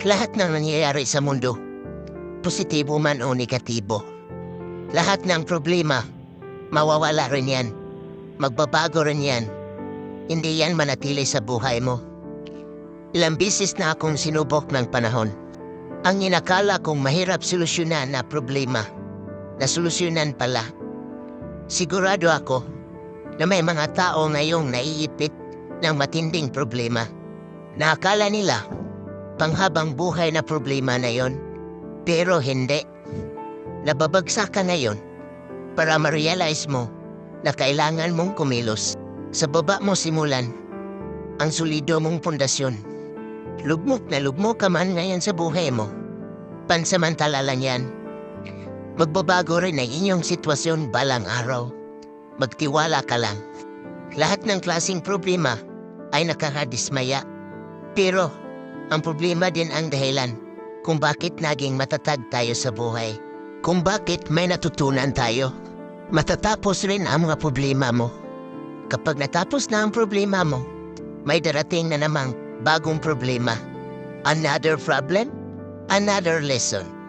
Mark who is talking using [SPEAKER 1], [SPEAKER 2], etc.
[SPEAKER 1] Lahat ng nangyayari sa mundo, positibo man o negatibo. Lahat ng problema, mawawala rin yan. Magbabago rin yan. Hindi yan manatili sa buhay mo. Ilang bisis na akong sinubok ng panahon. Ang inakala kong mahirap solusyonan na problema, nasolusyonan pala. Sigurado ako na may mga tao ngayong naiipit ng matinding problema. Naakala nila panghabang buhay na problema na yon. Pero hindi. Nababagsak ka ngayon para ma-realize mo na kailangan mong kumilos. Sa baba mo simulan ang solido mong pundasyon. Lugmok na lugmok ka man ngayon sa buhay mo. Pansamantala lang yan. Magbabago rin ang inyong sitwasyon balang araw. Magtiwala ka lang. Lahat ng klasing problema ay nakakadismaya. Pero ang problema din ang dahilan kung bakit naging matatag tayo sa buhay. Kung bakit may natutunan tayo. Matatapos rin ang mga problema mo. Kapag natapos na ang problema mo, may darating na namang bagong problema. Another problem, another lesson.